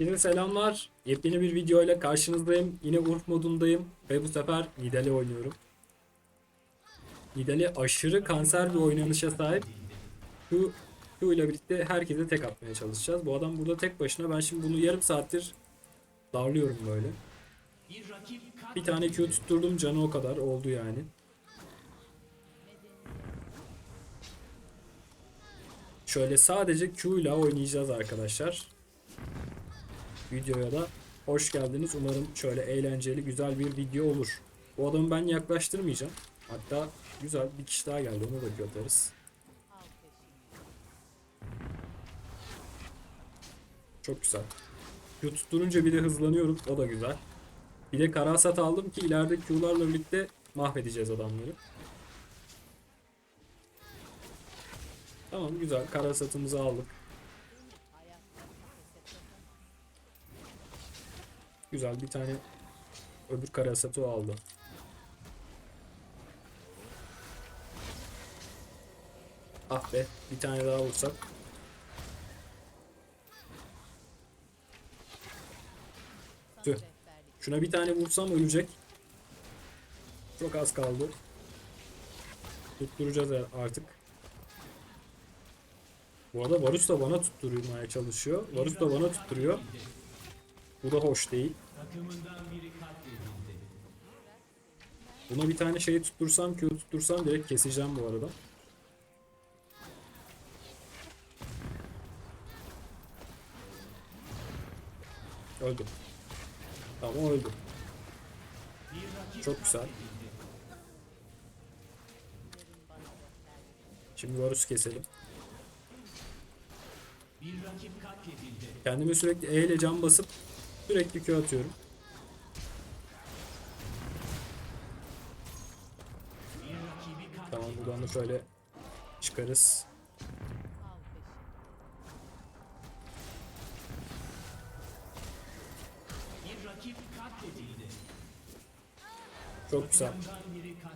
Herkese selamlar. Yepyeni bir video ile karşınızdayım. Yine Urf modundayım ve bu sefer Nidale oynuyorum. Nidale aşırı kanser bir oynanışa sahip. Q, Q ile birlikte herkese tek atmaya çalışacağız. Bu adam burada tek başına. Ben şimdi bunu yarım saattir darlıyorum böyle. Bir tane Q tutturdum canı o kadar oldu yani. Şöyle sadece Q ile oynayacağız arkadaşlar. Videoya da hoş geldiniz. Umarım şöyle eğlenceli güzel bir video olur. Bu adamı ben yaklaştırmayacağım. Hatta güzel bir kişi daha geldi onu da göndeririz. Çok güzel. Q tutturunca bir de hızlanıyorum. O da güzel. Bir de karasat aldım ki ileride Q'larla birlikte mahvedeceğiz adamları. Tamam güzel. Karasatımızı aldık. Güzel bir tane öbür karasatı o aldı. Ah be bir tane daha vursak. Tüh. Şuna bir tane vursam ölecek. Çok az kaldı. Tutturacağız artık. Bu arada Varus da bana tutturmaya çalışıyor. Varus da bana tutturuyor. Bu da hoş değil. Buna bir tane şey tuttursam, Q tuttursam direkt keseceğim bu arada. Öldü. Tamam o. Çok güzel. Şimdi Varus keselim. Kendime sürekli E ile cam basıp sürekli Q atıyorum. Tamam buradan da şöyle çıkarız. Çok güzel.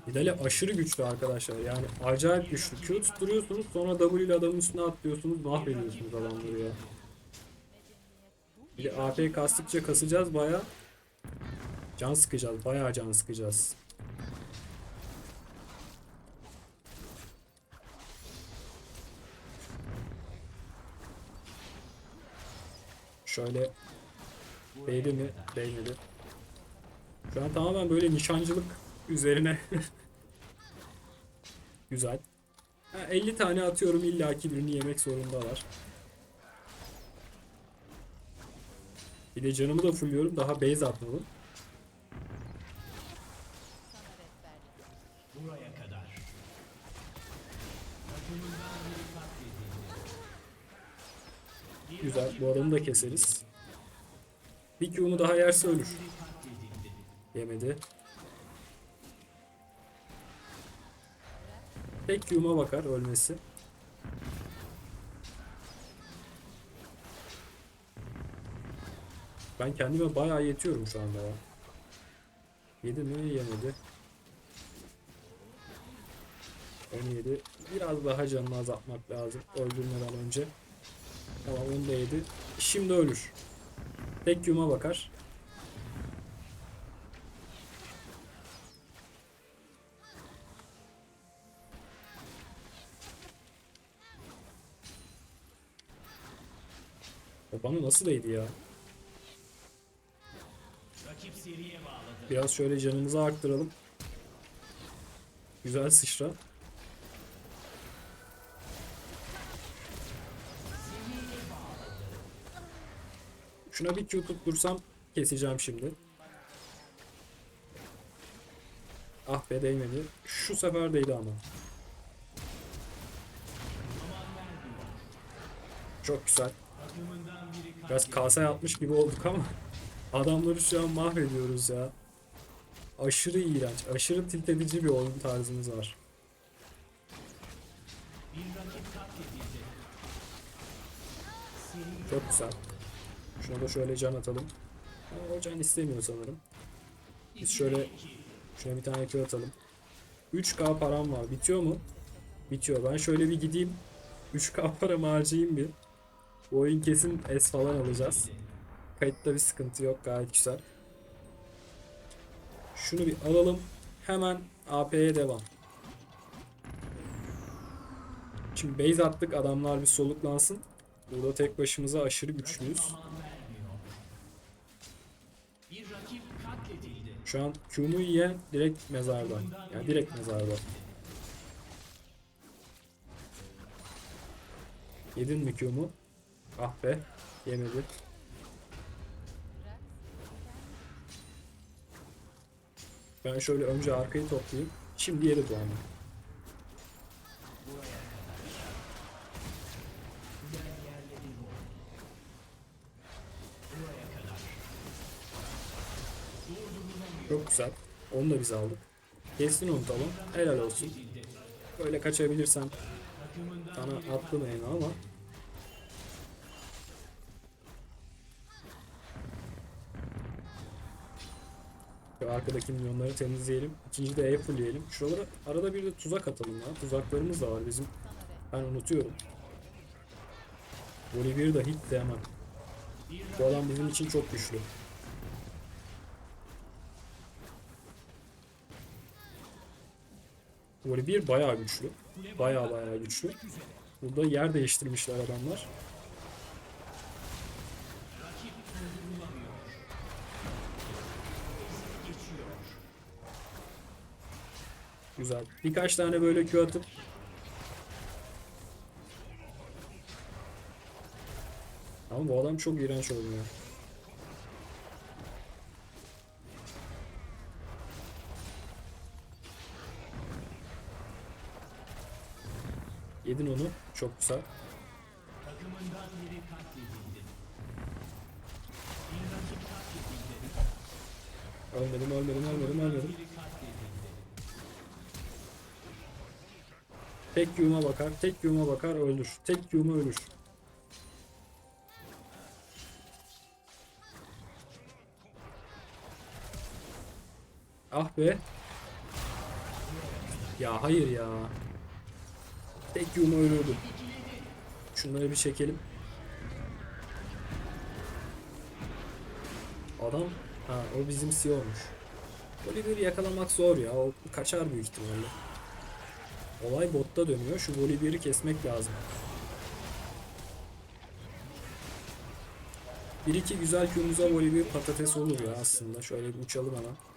Nidale aşırı güçlü arkadaşlar. Yani acayip güçlü. Q tutturuyorsunuz sonra W ile adamın üstüne atlıyorsunuz. Mahvediyorsunuz adamları ya. Bir de AP kastıkça kasacağız baya. Can sıkacağız. Baya can sıkacağız. Şöyle değdi mi? Değmedi. Şu an tamamen böyle nişancılık üzerine. Güzel. Ha, 50 tane atıyorum illaki birini yemek zorundalar. Bir de canımı da fulluyorum. Daha base atmadım. Güzel. Bu adamı da keseriz. Bir Q'nu daha yerse ölür. Yemedi. Tek Q'ma bakar ölmesi. Ben kendime bayağı yetiyorum şu anda ya. Yedi mi? Yemedi. 17. Biraz daha canını azaltmak lazım öldürmeden önce. Tamam onu da yedi. Şimdi ölür. Tek Q'ma bakar. O bana nasıl değdi ya? Biraz şöyle canımızı arttıralım. Güzel sıçra. Şuna bir Q tuttursam keseceğim şimdi. Ah be değmedi. Şu sefer değdi ama. Çok güzel. Biraz kase yapmış gibi olduk ama adamları şu an mahvediyoruz ya. Aşırı iğrenç, aşırı tilt edici bir oyun tarzımız var. Çok güzel. Şuna da şöyle can atalım. O can istemiyor sanırım. Biz şöyle şuna bir tane Q atalım. 3k param var. Bitiyor mu? Bitiyor. Ben şöyle bir gideyim. 3k paramı harcayayım bir. Bu oyun kesin S falan alacağız. Kayıtta bir sıkıntı yok. Gayet güzel. Şunu bir alalım. Hemen AP'ye devam. Şimdi base attık. Adamlar bir soluklansın. Burada tek başımıza aşırı güçlüyüz. Şu an Q'mu yiyen direkt mezarda. Yani direkt mezarda. Yedin mi Q'mu? Ah be. Yemedi. Ben şöyle önce arkayı toplayayım. Şimdi yeri doğanı. Çok güzel. Onu da biz aldık. Kesin unutalım. Helal olsun. Böyle kaçabilirsem sana yine ama Arkadaki milyonları temizleyelim. İkinci de E fullleyelim. Şuralara arada bir de tuzak atalım ya. Tuzaklarımız da var bizim. Ben unutuyorum. Volibear'ı da hiç sevmem. Bu adam bizim için çok güçlü. Volibear bayağı güçlü. Bayağı bayağı güçlü. Burada yer değiştirmişler adamlar. Güzel. Birkaç tane böyle Q atıp Ama bu adam çok iğrenç oynuyor. Yedin onu. Çok güzel. Ölmedim, ölmedim, ölmedim, ölmedim. Tek yuma bakar, tek yuma bakar öldür. Tek yuma ölür. Ah be. Ya hayır ya. Tek yuma ölürdüm. Şunları bir çekelim. Adam ha o bizim CEO'muş. Oliver'i yakalamak zor ya. O kaçar büyük ihtimalle. Olay botta dönüyor. Şu Volibear'ı kesmek lazım. Bir iki güzel Q'muza Volibear patates olur ya aslında. Şöyle bir uçalım hemen.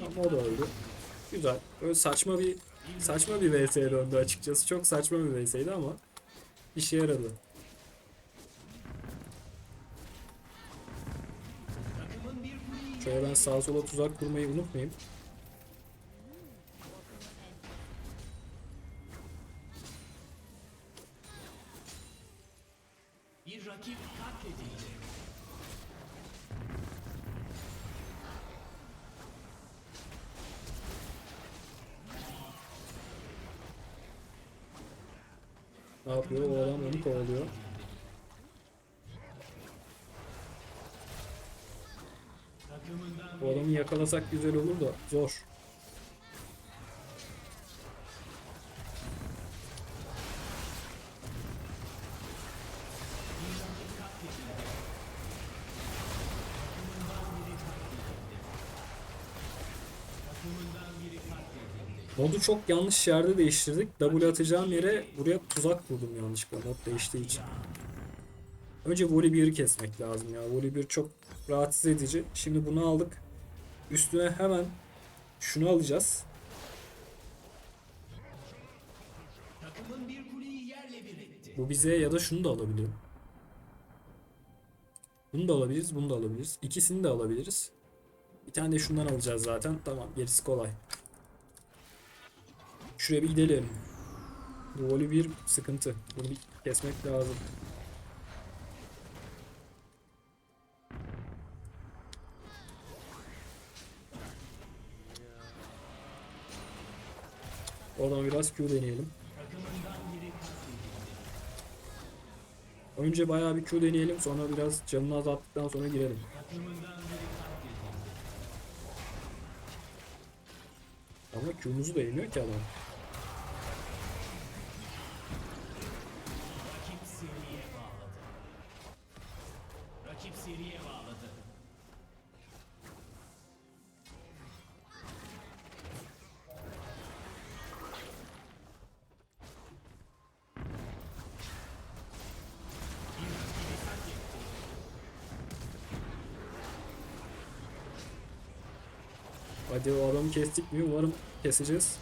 Ama o da öldü. Güzel. Böyle saçma bir saçma bir VS'ye döndü açıkçası. Çok saçma bir VS'ydi ama işe yaradı. Şöyle ben sağa sola tuzak kurmayı unutmayayım. Ne yapıyor? O adam onu kovalıyor. Bu adamı yakalasak güzel olur da zor. Modu çok yanlış yerde değiştirdik. W atacağım yere buraya tuzak kurdum yanlışlıkla mod değiştiği için. Önce Volibear'ı kesmek lazım ya. Volibear çok rahatsız edici. Şimdi bunu aldık. Üstüne hemen şunu alacağız. Bu bize ya da şunu da alabiliyor. Bunu da alabiliriz, bunu da alabiliriz. İkisini de alabiliriz. Bir tane de şundan alacağız zaten. Tamam, gerisi kolay. Şuraya bir gidelim. Bu voli bir sıkıntı. Bunu bir kesmek lazım. Oradan biraz Q deneyelim. Önce bayağı bir Q deneyelim sonra biraz canını azalttıktan sonra girelim. Ama Q'muzu da yemiyor ki adam. Hadi o adamı kestik mi? Umarım keseceğiz.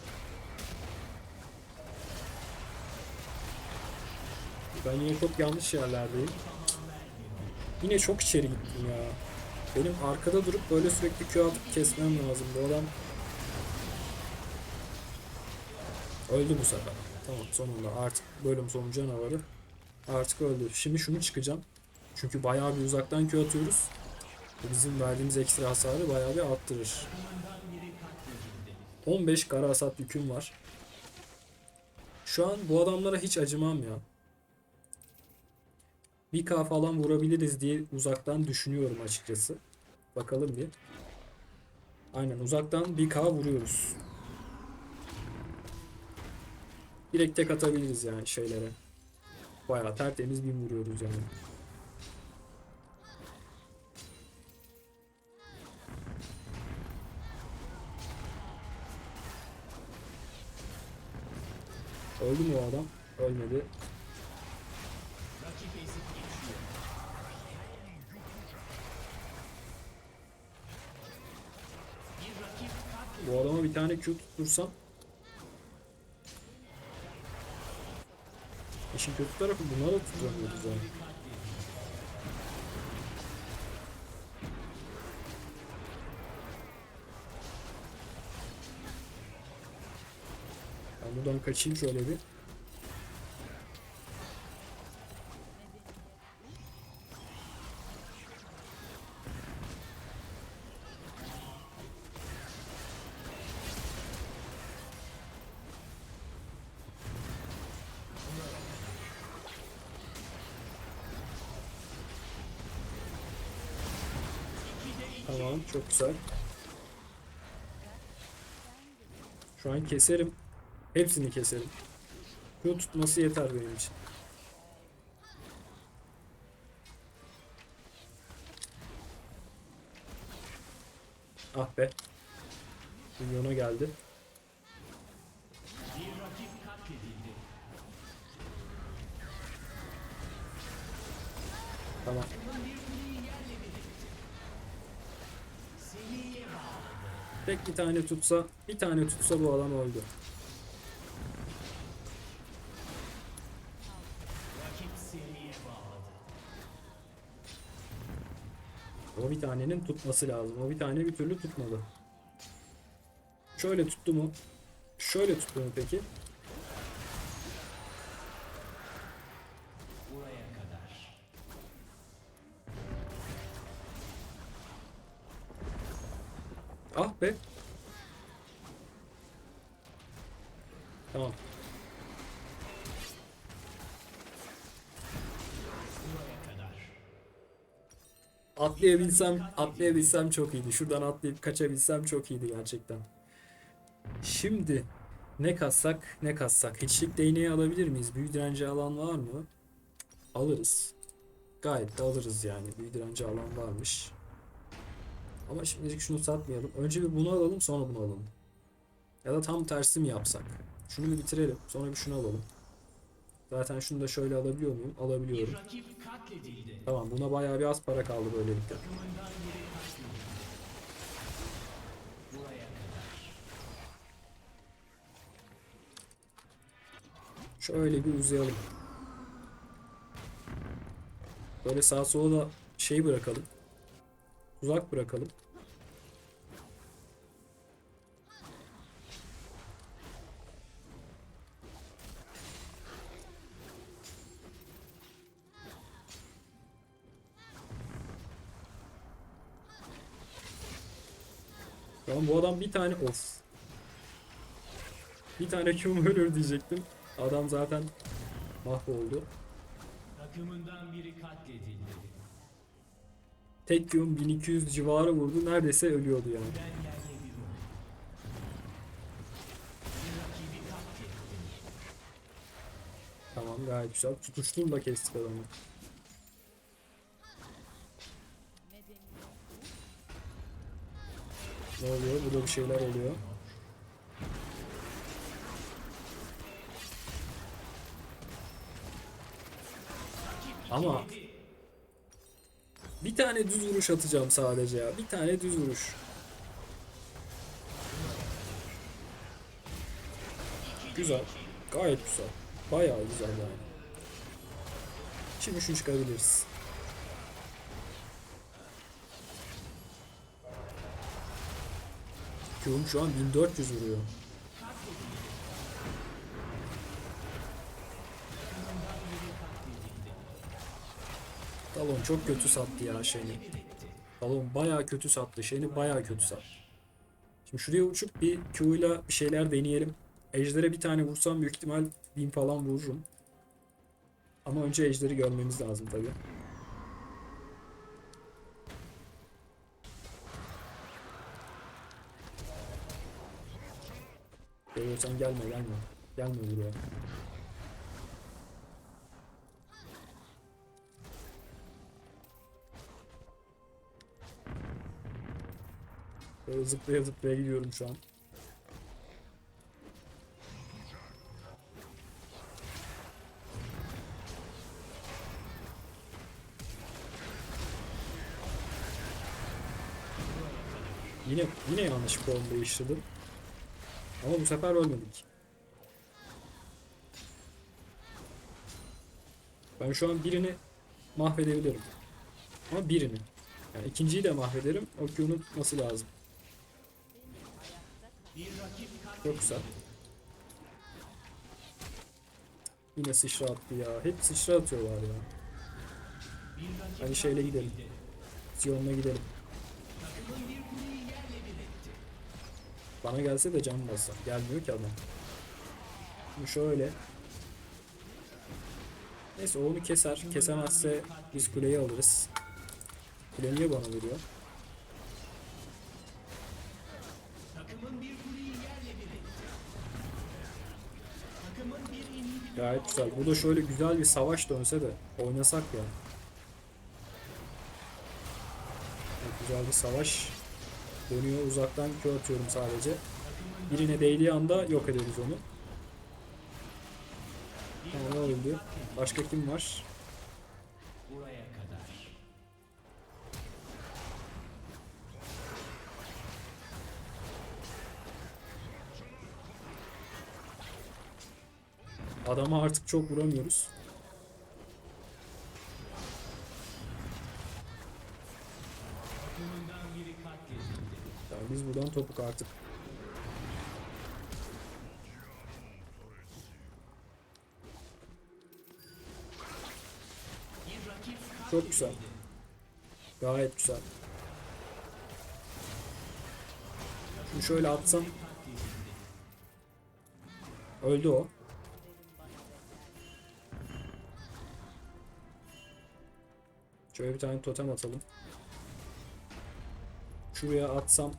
Ben yine çok yanlış yerlerdeyim. Yine çok içeri gittim ya. Benim arkada durup böyle sürekli Q atıp kesmem lazım. Bu adam öldü bu sefer. Tamam sonunda artık bölüm sonu canavarı artık öldü. Şimdi şunu çıkacağım. Çünkü bayağı bir uzaktan Q atıyoruz. Bizim verdiğimiz ekstra hasarı bayağı bir arttırır. 15 kara hasat yüküm var. Şu an bu adamlara hiç acımam ya. 1k falan vurabiliriz diye uzaktan düşünüyorum açıkçası. Bakalım bir. Aynen uzaktan 1k vuruyoruz. Direkt tek atabiliriz yani şeylere. Bayağı tertemiz bir vuruyoruz yani. Öldü mü o adam? Ölmedi. Bu adama bir tane Q tuttursam İşin kötü tarafı bunlara yani. Ben kaçayım şöyle bir. Tamam çok güzel. Şu an keserim. Hepsini keserim. Q tutması yeter benim için. Ah be. Milyona geldi. Tamam. Tek bir tane tutsa, bir tane tutsa bu adam öldü. O bir tanenin tutması lazım. O bir tane bir türlü tutmadı. Şöyle tuttu mu? Şöyle tuttu mu peki? Atlayabilsem, atlayabilsem çok iyiydi. Şuradan atlayıp kaçabilsem çok iyiydi gerçekten. Şimdi ne kassak ne kassak. Hiçlik değneği alabilir miyiz? Büyü direnci alan var mı? Alırız. Gayet de alırız yani. Büyü direnci alan varmış. Ama şimdilik şunu satmayalım. Önce bir bunu alalım sonra bunu alalım. Ya da tam tersi mi yapsak? Şunu bir bitirelim. Sonra bir şunu alalım. Zaten şunu da şöyle alabiliyor muyum? Alabiliyorum. Tamam buna bayağı bir az para kaldı böylelikle. Şöyle bir uzayalım. Böyle sağa sola da şey bırakalım. Uzak bırakalım. Tamam bu adam bir tane of. Bir tane Q'm ölür diyecektim. Adam zaten mahvoldu. Takımından biri katledildi. Tek yön 1200 civarı vurdu. Neredeyse ölüyordu yani. Tamam gayet güzel. Tutuşturla kestik adamı. Ne oluyor? Burada bir şeyler oluyor. Ama bir tane düz vuruş atacağım sadece ya. Bir tane düz vuruş. Güzel. Gayet güzel. Bayağı güzel yani. Şimdi şunu çıkabiliriz. Q'um şu an 1400 vuruyor. Talon çok kötü sattı ya şeyini. Talon bayağı kötü sattı. Şeyini bayağı kötü sattı. Şimdi şuraya uçup bir Q bir şeyler deneyelim. Ejder'e bir tane vursam büyük ihtimal 1000 falan vururum. Ama önce Ejder'i görmemiz lazım tabi. Geliyorsan gelme gelme. Gelme buraya. Böyle zıplaya zıplaya gidiyorum şu an. Yine yine yanlış form değiştirdim. Ama bu sefer ölmedik. Ben şu an birini mahvedebilirim. Ama birini. Yani ikinciyi de mahvederim. O Q'nun tutması lazım. Çok güzel. Yine sıçra attı ya. Hep sıçra atıyorlar ya. Hadi şeyle gidelim. Zion'la gidelim. Bana gelse de can bassa. Gelmiyor ki adam. Şimdi şöyle. Neyse onu keser. Kesemezse biz kuleyi alırız. Kule niye bana inhibi Gayet güzel. Bu da şöyle güzel bir savaş dönse de oynasak ya. Güzel bir savaş dönüyor. Uzaktan kö atıyorum sadece. Birine değdiği anda yok ederiz onu. Tamam öldü. Başka kim var? buraya. Adama artık çok vuramıyoruz. Takımından biri katledildi. Buradan topuk artık. Çok güzel. Gayet güzel. Şimdi şöyle atsam öldü o. Şöyle bir tane totem atalım. Şuraya atsam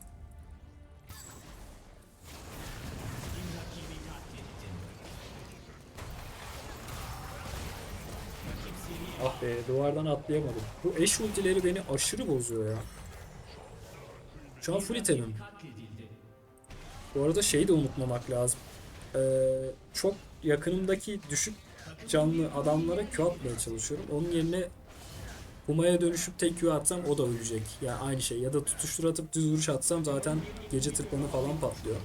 duvardan atlayamadım. Bu eş ultileri beni aşırı bozuyor ya. Şu an full itemim. Bu arada şeyi de unutmamak lazım. Ee, çok yakınımdaki düşük canlı adamlara Q atmaya çalışıyorum. Onun yerine Huma'ya dönüşüp tek Q atsam o da ölecek. Yani aynı şey. Ya da tutuştur atıp düz vuruş atsam zaten gece tırpanı falan patlıyor.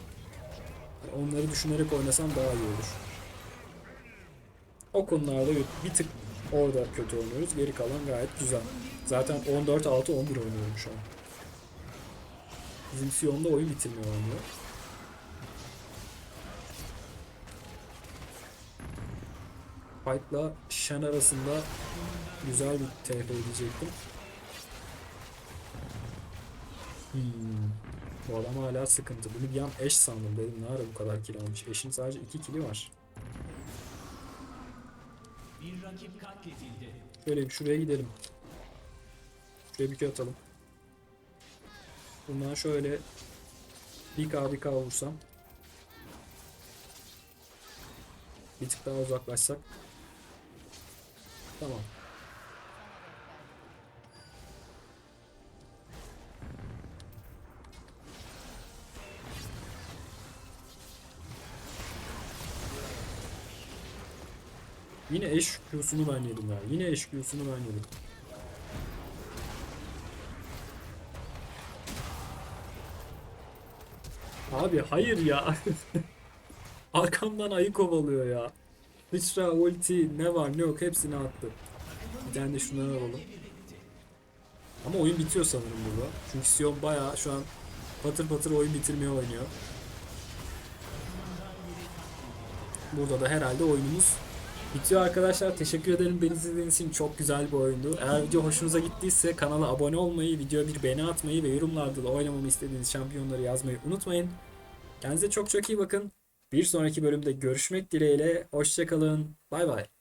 Onları düşünerek oynasam daha iyi olur. O konularda bir tık orada kötü oynuyoruz. Geri kalan gayet güzel. Zaten 14-6-11 oynuyorum şu an. Bizim Sion'da oyun bitirme oynuyor. Fight'la Shen arasında güzel bir TF edecektim. Hmm. Bu adam hala sıkıntı. Bunu bir an eş sandım dedim. Ne ara bu kadar kill almış? Eşin sadece 2 kili var. Bir rakip katledildi. Şöyle bir şuraya gidelim. Şuraya bir köy atalım. Bundan şöyle bir k bir k vursam. Bir tık daha uzaklaşsak. Tamam. Yine eş Q'sunu ben yedim ya. Yine eş Q'sunu ben yedim. Abi hayır ya. Arkamdan ayı kovalıyor ya. Sıçra, ulti ne var ne yok hepsini attı. Bir tane de şunları alalım. Ama oyun bitiyor sanırım burada. Çünkü Sion bayağı şu an patır patır oyun bitirmeye oynuyor. Burada da herhalde oyunumuz bitiyor arkadaşlar. Teşekkür ederim beni izlediğiniz için. Çok güzel bir oyundu. Eğer video hoşunuza gittiyse kanala abone olmayı, videoya bir beğeni atmayı ve yorumlarda da oynamamı istediğiniz şampiyonları yazmayı unutmayın. Kendinize çok çok iyi bakın. Bir sonraki bölümde görüşmek dileğiyle. Hoşçakalın. Bay bay.